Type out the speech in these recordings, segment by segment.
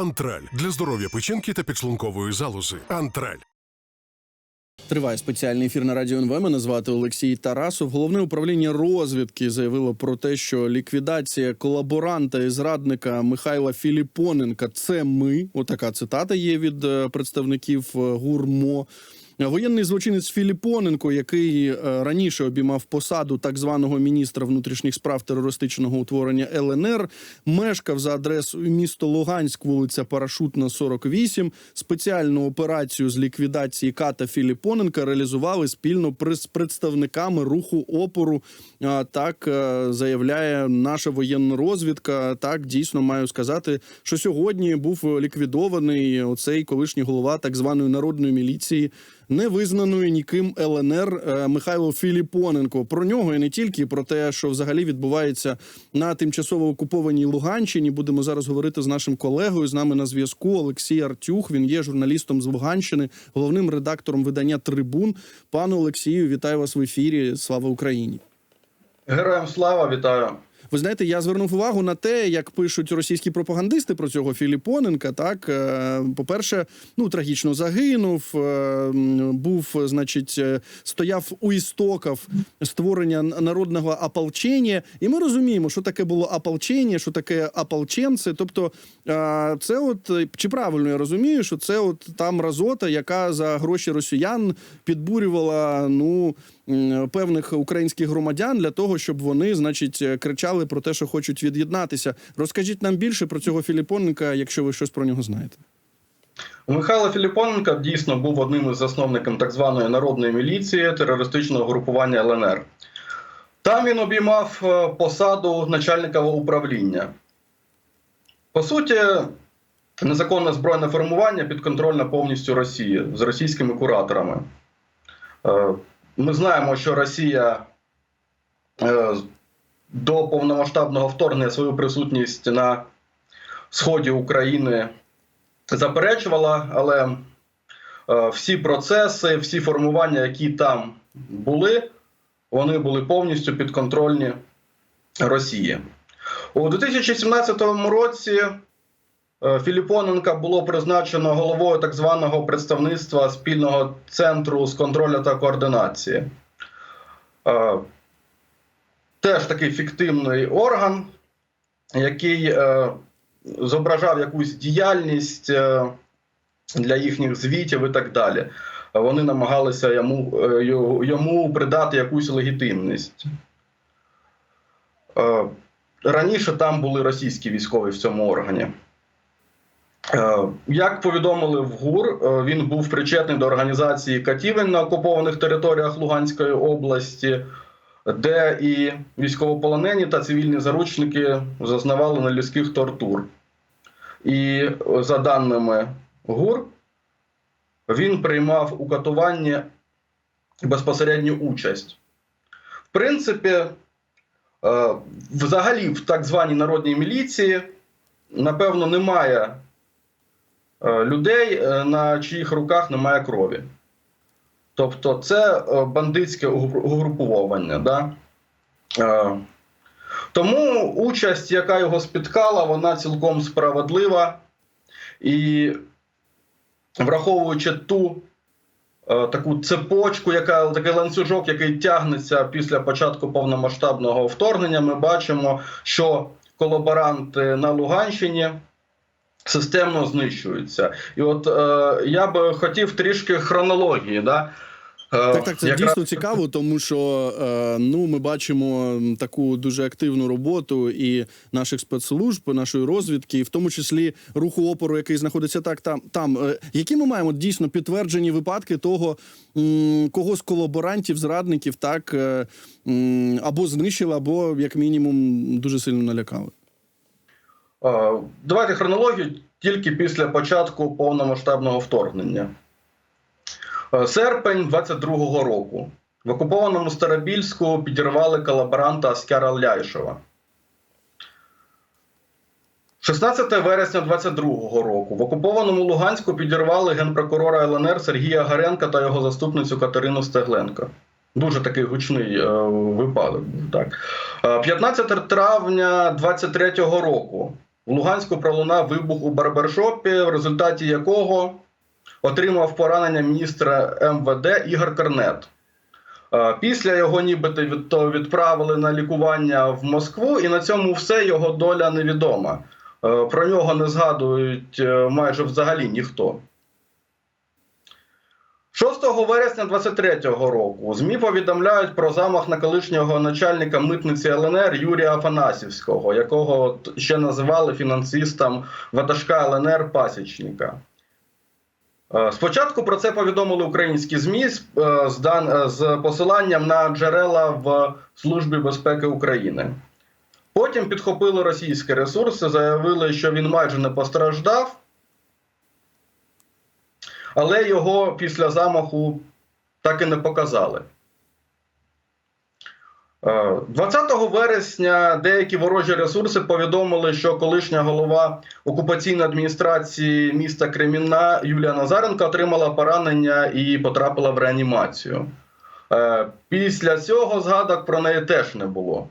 Антраль для здоров'я печінки та підшлункової залози. Антраль. Триває спеціальний ефір на радіо НВ. Мене звати Олексій Тарасов. Головне управління розвідки заявило про те, що ліквідація колаборанта і зрадника Михайла Філіпоненка це ми. Отака цитата є від е, представників е, ГУРМО. Воєнний злочинець Філіпоненко, який е, раніше обіймав посаду так званого міністра внутрішніх справ терористичного утворення ЛНР, мешкав за адресою місто Луганськ, вулиця Парашутна, 48. Спеціальну операцію з ліквідації ката Філіпоненка реалізували спільно з представниками руху опору. Так е, заявляє наша воєнна розвідка. Так дійсно маю сказати, що сьогодні був ліквідований оцей колишній голова так званої народної міліції невизнаної ніким ЛНР е, Михайло Філіпоненко. Про нього і не тільки про те, що взагалі відбувається на тимчасово окупованій Луганщині. Будемо зараз говорити з нашим колегою. З нами на зв'язку Олексій Артюх. Він є журналістом з Луганщини, головним редактором видання Трибун. Пане Олексію, вітаю вас в ефірі. Слава Україні! Героям слава, вітаю. Ви знаєте, я звернув увагу на те, як пишуть російські пропагандисти про цього Філіпоненка. Так, е, по-перше, ну трагічно загинув. е, Був, значить, е, стояв у істоках створення народного ополчення. І ми розуміємо, що таке було ополчення, що таке ополченці. Тобто, це от чи правильно я розумію, що це от та мразота, яка за гроші росіян підбурювала ну певних українських громадян для того, щоб вони, значить, е, кричали про те, що хочуть від'єднатися. Розкажіть нам більше про цього Філіпоненка, якщо ви щось про нього знаєте. Михайло Філіпоненко дійсно був одним із засновників так званої народної міліції терористичного групування ЛНР. Там він обіймав е, посаду начальника управління. По суті, незаконне збройне формування підконтрольне повністю Росії з російськими кураторами. Ми знаємо, що Росія е, до повномасштабного вторгнення свою присутність на сході України заперечувала, але е, всі процеси, всі формування, які там були, вони були повністю підконтрольні Росії. У 2017 році Філіпоненка було призначено головою так званого представництва спільного центру з контролю та координації. Е, Теж такий фіктивний орган, який е, зображав якусь діяльність е, для їхніх звітів і так далі. Вони намагалися йому, е, йому придати якусь легітимність. Е, Раніше там були російські військові в цьому органі. Е, Як повідомили в ГУР, е, він був причетний до організації катівень на окупованих територіях Луганської області, де і військовополонені та цивільні заручники зазнавали нелюдських тортур. І за даними ГУР, він приймав у катуванні безпосередню участь. В принципі, е, взагалі в так званій народній міліції, напевно, немає е, людей, е, на чиїх руках немає крові. Тобто, це е, бандитське угру- угруповання. Да? Е, Тому участь, яка його спіткала, вона цілком справедлива. І враховуючи ту е, таку цепочку, яка такий ланцюжок, який тягнеться після початку повномасштабного вторгнення, ми бачимо, що колаборанти на Луганщині системно знищуються. І от е, я би хотів трішки хронології. Да? Е, Так, так, це якраз- дійсно цікаво, тому що е, ну ми бачимо таку дуже активну роботу і наших спецслужб, нашої розвідки, і в тому числі руху опору, який знаходиться так там. там. Е, які ми маємо дійсно підтверджені випадки того, кого з колаборантів, зрадників так або знищили, або як мінімум дуже сильно налякали. Е, Давайте хронологію тільки після початку повномасштабного вторгнення. Е, Серпень 22-го року. В окупованому Старобільську підірвали колаборанта Аскяра Ляйшева. 16 вересня 22-го року в окупованому Луганську підірвали генпрокурора ЛНР Сергія Гаренка та його заступницю Катерину Стегленко. Дуже такий гучний е, випадок. Так. Е, 15 травня 23-го року в Луганську пролунав вибух у барбершопі, в результаті якого отримав поранення міністра МВД Ігор Корнет. Е, Після його нібито від- то відправили на лікування в Москву, і на цьому все його доля невідома. Е, Про нього не згадують е, майже взагалі ніхто. 6 вересня 23-го року ЗМІ повідомляють про замах на колишнього начальника митниці ЛНР Юрія Афанасівського, якого ще називали фінансистом ватажка ЛНР Пасічника. Е, Спочатку про це повідомили українські ЗМІ е, е, з посиланням на джерела в Службі безпеки України. Потім підхопили російські ресурси, заявили, що він майже не постраждав, але його після замаху так і не показали. Е, 20 вересня деякі ворожі ресурси повідомили, що колишня голова окупаційної адміністрації міста Кремінна Юлія Назаренко отримала поранення і потрапила в реанімацію. Е, Після цього згадок про неї теж не було.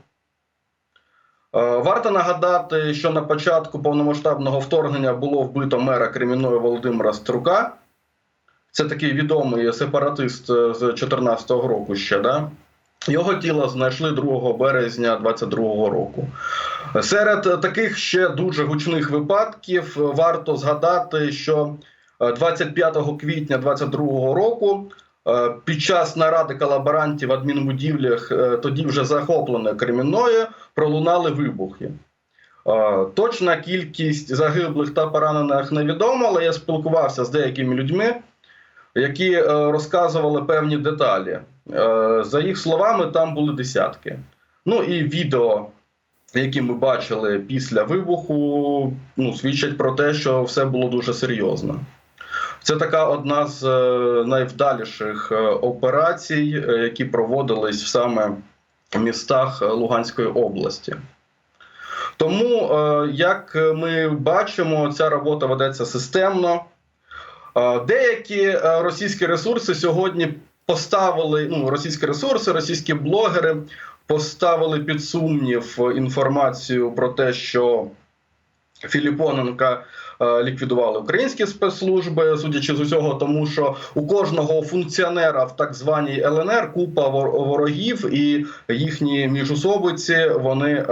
Е, Варто нагадати, що на початку повномасштабного вторгнення було вбито мера Кремінної Володимира Струка. Це такий відомий сепаратист е, з 2014 року ще. Да? Його тіло знайшли 2 березня 2022 року. Серед таких ще дуже гучних випадків варто згадати, що е, 25 квітня 2022 року е, під час наради колаборантів в адмінбудівлях, е, тоді вже захопленої Кремінною, пролунали вибухи. Е, Точна кількість загиблих та поранених невідома, але я спілкувався з деякими людьми, які е, розказували певні деталі. Е, За їх словами, там були десятки. Ну і відео, які ми бачили після вибуху, ну, свідчать про те, що все було дуже серйозно. Це така одна з е, найвдаліших операцій, які проводились саме в містах Луганської області. Тому, як ми бачимо, ця робота ведеться системно. Е, Деякі е, російські ресурси сьогодні поставили ну, російські ресурси, російські блогери поставили під сумнів інформацію про те, що Філіпоненка е, ліквідували українські спецслужби, судячи з усього, тому що у кожного функціонера в так званій ЛНР купа вор- ворогів, і їхні міжусобиці вони.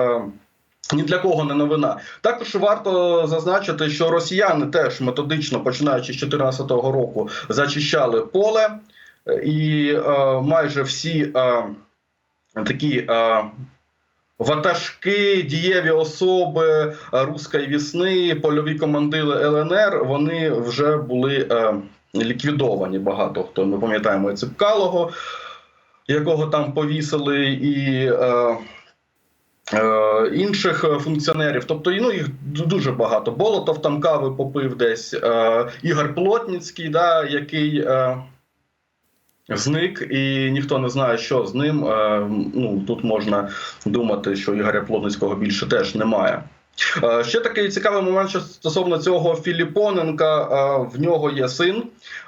Ні для кого не новина. Також варто зазначити, що росіяни теж методично, починаючи з 2014 року, зачищали поле, е, і е, майже всі е, такі е, ватажки, дієві особи е, руської вісни, польові командири ЛНР, вони вже були е, ліквідовані. Багато хто ми пам'ятаємо і Ципкалого, якого там повісили, і. Е, інших е, функціонерів, тобто ну, їх дуже багато. Болотов там кави попив десь, е, Ігор Плотніцький, да, який е, зник, і ніхто не знає, що з ним. Е, ну, тут можна думати, що Ігоря Плотницького більше теж немає. Е, Ще такий цікавий момент що стосовно цього Філіпоненка. е, В нього є син.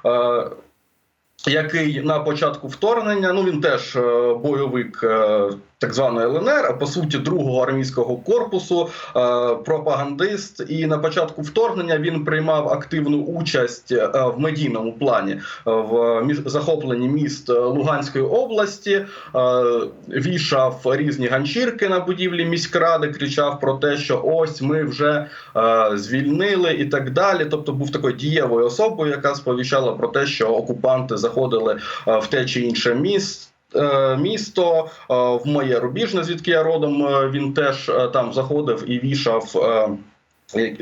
е, який на початку вторгнення, ну він теж е, бойовик е, так званої ЛНР, а по суті другого армійського корпусу, е, пропагандист. І на початку вторгнення він приймав активну участь е, в медійному плані е, в між захопленні міст Луганської області, вішав різні ганчірки на будівлі міськради, кричав про те, що ось ми вже звільнили і так далі. Тобто був такою дієвою особою, яка сповіщала про те, що окупанти заходили в те чи інше місце. Е, Місто е, в моє рубіжне, звідки я родом, е, він теж там заходив і вішав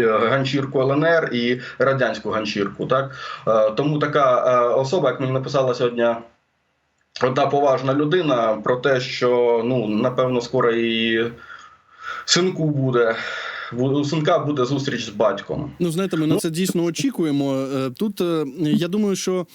ганчірку ЛНР і радянську ганчірку. Так тому така особа, як мені написала сьогодні одна поважна людина, про те, що ну напевно скоро і синку буде. У синка буде зустріч з батьком. Ну, знаєте, ми на це дійсно очікуємо. Тут я думаю, що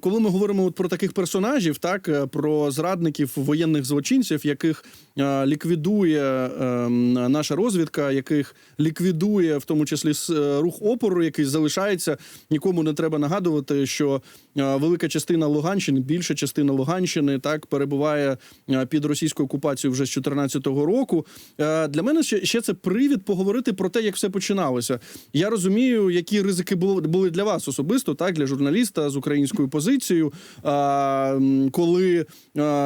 коли ми говоримо от про таких персонажів, так е, про зрадників воєнних злочинців, яких е, ліквідує е, наша розвідка, яких ліквідує в тому числі е, рух опору, який залишається, нікому не треба нагадувати, що велика частина Луганщини, більша частина Луганщини, так перебуває під російською окупацією вже з 2014 року. Для мене ще, ще це привід поговорити про те, як все починалося. Я розумію, які ризики були для вас особисто, так для журналіста з українською позицією. А, м, коли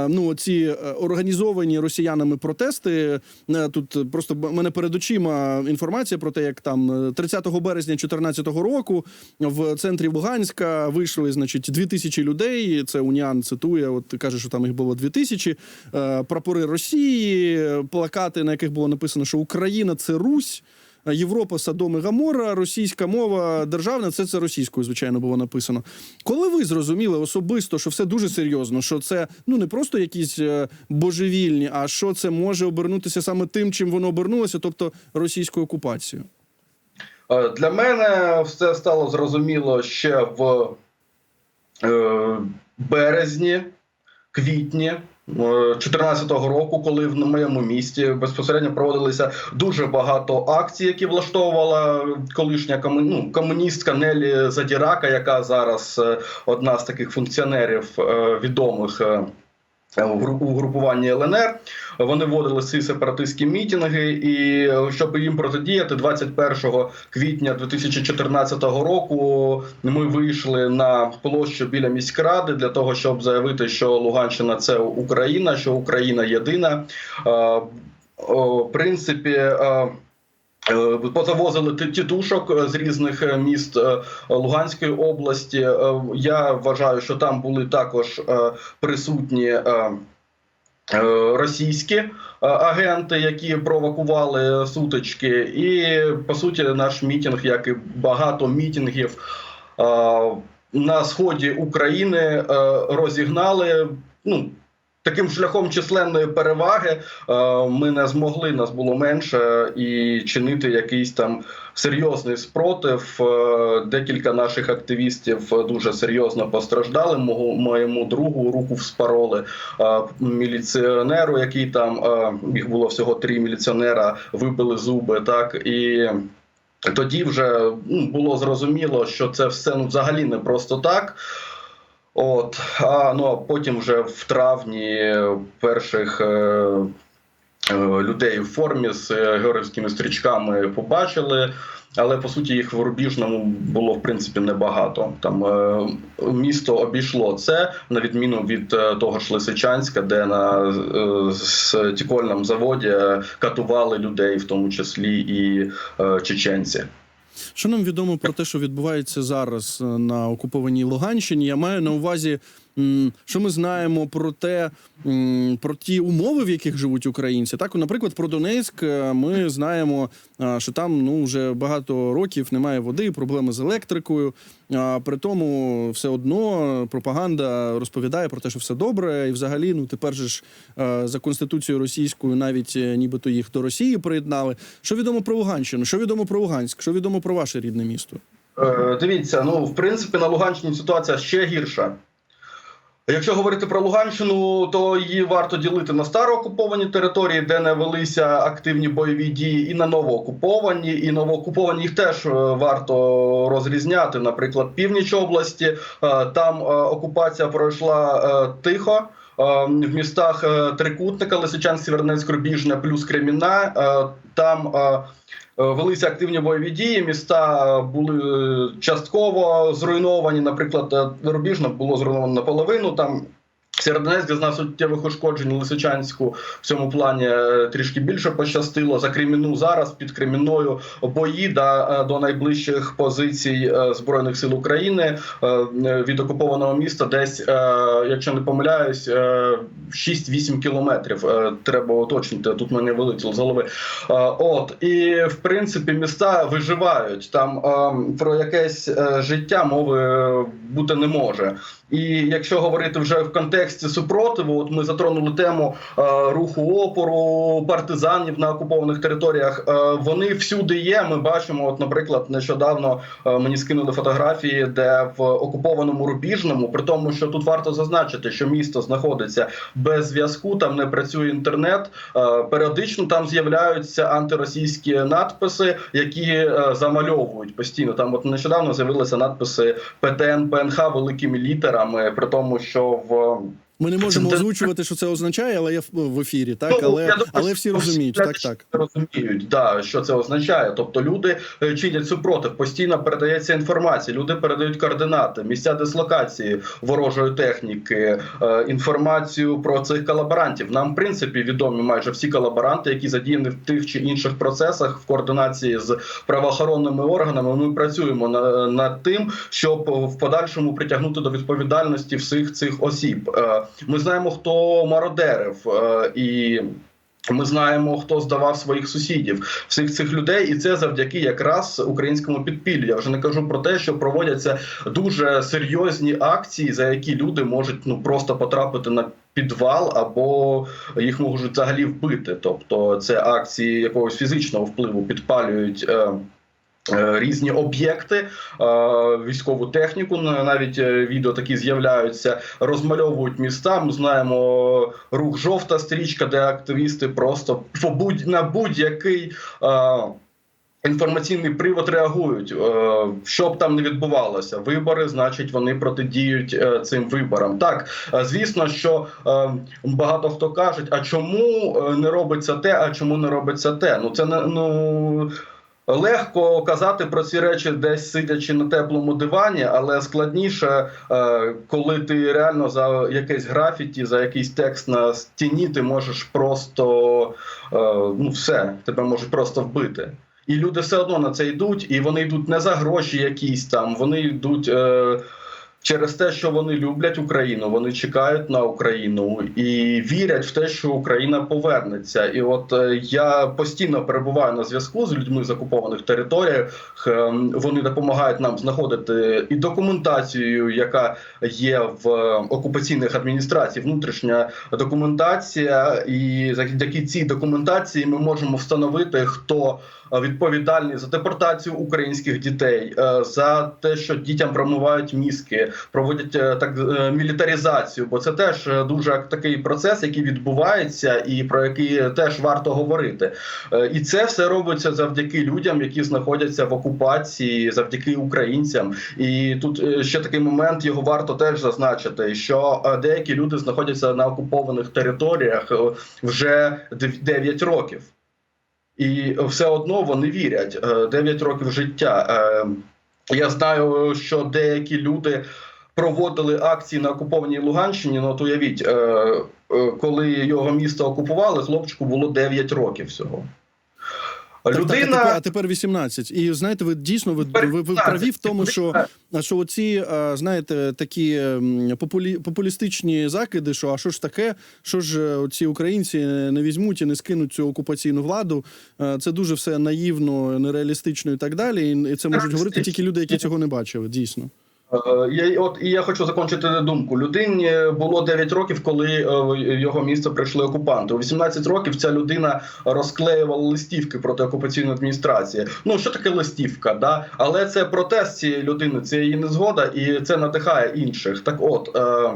ну ці е, організовані росіянами протести, е, тут просто мене перед очима інформація про те, як там е, 30 березня 2014 року в центрі Луганська вийшли, значить, дві тисячі людей. Це Уніан цитує. От каже, що там їх було дві тисячі. Е, Прапори Росії, плакати, на яких було написано, що Україна це Русь. Європа, Содом і Гамора, російська мова державна, це це російською, звичайно, було написано. Коли ви зрозуміли особисто, що все дуже серйозно, що це ну не просто якісь е, божевільні, а що це може обернутися саме тим, чим воно обернулося, тобто російською окупацією? Е, Для мене все стало зрозуміло ще в е, березні, квітні. 2014 року, коли в моєму місті безпосередньо проводилися дуже багато акцій, які влаштовувала колишня кому... ну, комуністка Нелі Задірака, яка зараз е, одна з таких функціонерів е, відомих е, у гру- у групуванні ЛНР. Вони вводили ці сепаратистські мітинги, і е, щоб їм протидіяти, 21 квітня 2014 року ми вийшли на площу біля міськради для того, щоб заявити, що Луганщина це Україна, що Україна єдина. Е, В принципі. Е, Позавозили тітушок е, з різних е, міст Луганської області. Я вважаю, що там були також присутні російські агенти, які провокували сутички. І по суті, наш мітинг, як і багато мітингів е, на сході України, розігнали. Ну, Таким шляхом численної переваги е, ми не змогли, нас було менше, і чинити якийсь там серйозний спротив. Е, Декілька наших активістів дуже серйозно постраждали. Моєму другу руку вспороли е, міліціонеру, який там їх було всього три міліціонера, вибили зуби. Так і тоді вже ну, було зрозуміло, що це все ну взагалі не просто так. От, а ну а потім вже в травні перших е, е, людей в формі з е, георгівськими стрічками побачили. Але по суті їх в Рубіжному було в принципі небагато. Там е, місто обійшло це на відміну від е, того ж Лисичанська, де на е, стікольному заводі е, катували людей, в тому числі і е, чеченці. Що нам відомо про те, що відбувається зараз е, на окупованій Луганщині? Я маю на увазі, що ми знаємо про те, про ті умови, в яких живуть українці. Так, наприклад, про Донецьк е, ми знаємо, е, що там ну вже багато років немає води, проблеми з електрикою. А при тому все одно пропаганда розповідає про те, що все добре, і взагалі, ну тепер же ж е, за конституцією російською навіть е, нібито їх до Росії приєднали. Що відомо про Луганщину? Що відомо про Луганськ? Що відомо про ваше рідне місто? Е, Дивіться, ну в принципі на Луганщині ситуація ще гірша. Якщо говорити про Луганщину, то її варто ділити на староокуповані території, де не велися активні бойові дії, і на новоокуповані. І новоокуповані їх теж е, варто розрізняти. Наприклад, північ області е, там е, окупація пройшла тихо. В містах Трикутника, Лисичанськ, Сєвєродонецьк, Рубіжне плюс Креміна. Там велися активні бойові дії. Міста були е, частково зруйновані. Наприклад, е, було зруйновано наполовину. Там Сєвєродонецьк зазнав суттєвих ушкоджень Лисичанську в цьому плані е, трішки більше пощастило. За Креміну зараз під Креміною бої да, е, до найближчих позицій е, Збройних сил України від окупованого міста десь, якщо не помиляюсь, е, 6-8 кілометрів. Треба уточнити. Тут мене вилетіло з голови. От і в принципі міста виживають там е, про якесь життя мови бути не може. І якщо говорити вже в контексті супротиву, от ми затронули тему е, руху опору партизанів на окупованих територіях. Е, вони всюди є. Ми бачимо, от, наприклад, нещодавно е, мені скинули фотографії, де в окупованому Рубіжному, при тому, що тут варто зазначити, що місто знаходиться без зв'язку, там не працює інтернет. Е, періодично там з'являються антиросійські надписи, які е, замальовують постійно. Там от нещодавно з'явилися надписи ПТН ПНХ великими літерами, при тому, що в Ми не можемо озвучувати, що це означає, але я в- ефірі, так Ну, але, думаю, але всі розуміють. Так, так. розуміють, да, що це означає. Тобто люди е, чинять супротив, постійно передається інформація, люди передають координати, місця дислокації ворожої техніки, е, інформацію про цих колаборантів. Нам, в принципі, відомі майже всі колаборанти, які задіяні в тих чи інших процесах в координації з правоохоронними органами. Ми працюємо над тим, щоб в подальшому притягнути до відповідальності всіх цих осіб. Ми знаємо, хто мародерив е, і. Ми знаємо, хто здавав своїх сусідів, всіх цих людей, і це завдяки якраз українському підпіллю. Я вже не кажу про те, що проводяться дуже серйозні акції, за які люди можуть ну просто потрапити на підвал, або їх можуть взагалі вбити. Тобто, це акції якогось фізичного впливу підпалюють. Е, Різні об'єкти, е, військову техніку, на- навіть е, відео такі з'являються, розмальовують міста. Ми знаємо рух жовта стрічка, де активісти просто на будь-який. е, Інформаційний привод реагують, Е, що б там не відбувалося. Вибори, значить, вони протидіють е, цим виборам. Так, е, звісно, що е, багато хто кажуть, а чому е, не робиться те, а чому не робиться те? Ну це не ну. Легко казати про ці речі, десь сидячи на теплому дивані, але складніше, е, коли ти реально за якесь графіті, за якийсь текст на стіні, ти можеш просто е, ну все, тебе можуть просто вбити. І люди все одно на це йдуть, і вони йдуть не за гроші якісь там, вони йдуть. Е, Через те, що вони люблять Україну, вони чекають на Україну і вірять в те, що Україна повернеться. І от е, я постійно перебуваю на зв'язку з людьми з окупованих територіях. Ем, Вони допомагають нам знаходити і документацію, яка є в е, окупаційних адміністраціях, внутрішня документація. І завдяки цій документації ми можемо встановити, хто е, відповідальний за депортацію українських дітей, е, за те, що дітям промивають мізки, проводять е, так мілітаризацію, бо це теж дуже такий процес, який відбувається, і про який теж варто говорити. І це все робиться завдяки людям, які знаходяться в окупації, завдяки українцям. І тут ще такий момент його варто теж зазначити, що деякі люди знаходяться на окупованих територіях вже 9 років. І все одно вони вірять Е, 9 років життя. Е, Я знаю, що деякі люди проводили акції на окупованій Луганщині. Ну, от уявіть, е, е, коли його місто окупували, хлопчику було 9 років всього. Так, так, а, тепер, а тепер 18. І знаєте, ви дійсно ви, ви, ви праві в тому, що, що оці, знаєте, такі м, популі, популістичні закиди, що а що ж таке, що ж е, ці українці не візьмуть і не скинуть цю окупаційну владу. е, Це дуже все наївно, нереалістично і так далі. І це можуть говорити тільки люди, які цього не бачили. Дійсно. Е, Я, от, і я хочу закінчити думку. Людині було 9 років, коли е, в його місце прийшли окупанти. У 18 років ця людина розклеювала листівки проти окупаційної адміністрації. Ну що таке листівка? Да? Але це протест цієї людини, це її незгода, і це надихає інших. Так от. Е,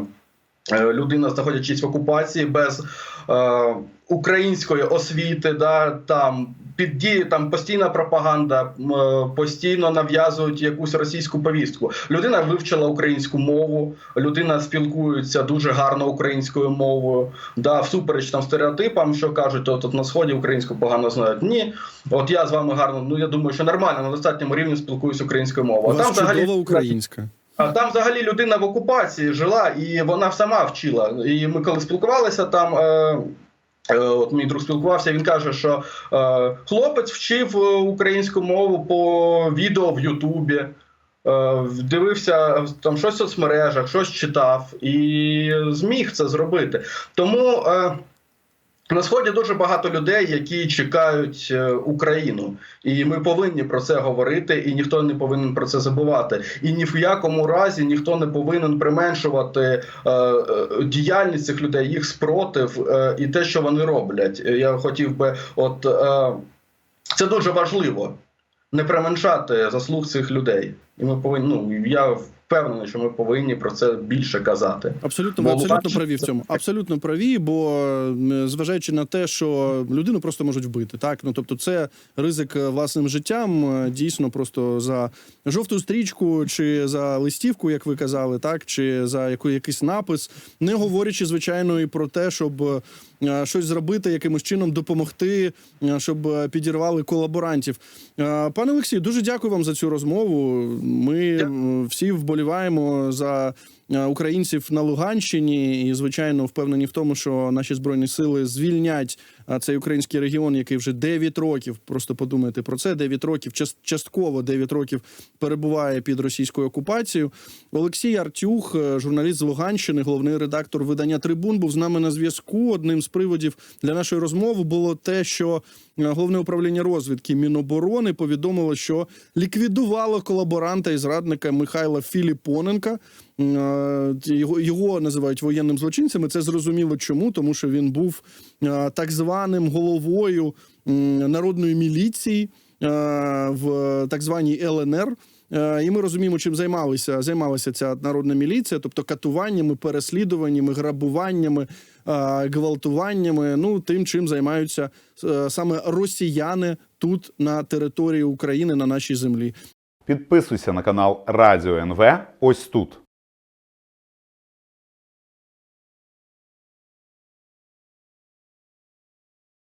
е, Людина, знаходячись в окупації без е, української освіти, да там під дією там постійна пропаганда, е, постійно нав'язують якусь російську повістку. Людина вивчила українську мову, людина спілкується дуже гарно українською мовою. Да, всупереч там стереотипам, що кажуть, от, от на сході українську погано знають. Ні, от я з вами гарно. Ну я думаю, що нормально на достатньому рівні спілкуюся українською мовою. А вас взагалі українська. а там взагалі людина в окупації жила, і вона сама вчила. І ми коли спілкувалися там. Е, От мій друг спілкувався, він каже, що е, хлопець вчив е, українську мову по відео в Ютубі, е, дивився там щось в соцмережах, щось читав і зміг це зробити. Тому е, на сході дуже багато людей, які чекають е, Україну, і ми повинні про це говорити, і ніхто не повинен про це забувати. І ні в якому разі ніхто не повинен применшувати е, е, діяльність цих людей, їх спротив е, і те, що вони роблять. Е, Я хотів би, от е, це дуже важливо. Не применшати заслуг цих людей. І ми повинні. Ну я впевнений, що ми повинні про це більше казати. Абсолютно, ви Бо абсолютно бачите, праві в цьому. Абсолютно праві, бо е, зважаючи на те, що людину просто можуть вбити. Так, ну тобто, це ризик е, власним життям. е, Дійсно, просто за жовту стрічку чи за листівку, як ви казали, так чи за яку якийсь напис, не говорячи звичайно і про те, щоб е, щось зробити, якимось чином допомогти, е, щоб е, підірвали колаборантів. Пане Олексію, дуже дякую вам за цю розмову. Ми е, всі вболіваємо за українців на Луганщині, і звичайно впевнені в тому, що наші збройні сили звільнять цей український регіон, який вже 9 років. Просто подумайте про це. 9 років, час- частково 9 років перебуває під російською окупацією. Олексій Артюх, е, журналіст з Луганщини, головний редактор видання Трибун, був з нами на зв'язку. Одним з приводів для нашої розмови було те, що е, головне управління розвідки Міноборони повідомило, що ліквідувало колаборанта і зрадника Михайла Філіпоненка. Е, Його, його називають воєнним злочинцем. і Це зрозуміло чому, тому що він був так званим головою народної міліції е, в так званій ЛНР. Е, І ми розуміємо, чим займалися займалася ця народна міліція, тобто катуваннями, переслідуваннями, грабуваннями, е, гвалтуваннями. Ну тим, чим займаються е, саме росіяни тут на території України на нашій землі. Підписуйся на канал Радіо НВ ось тут.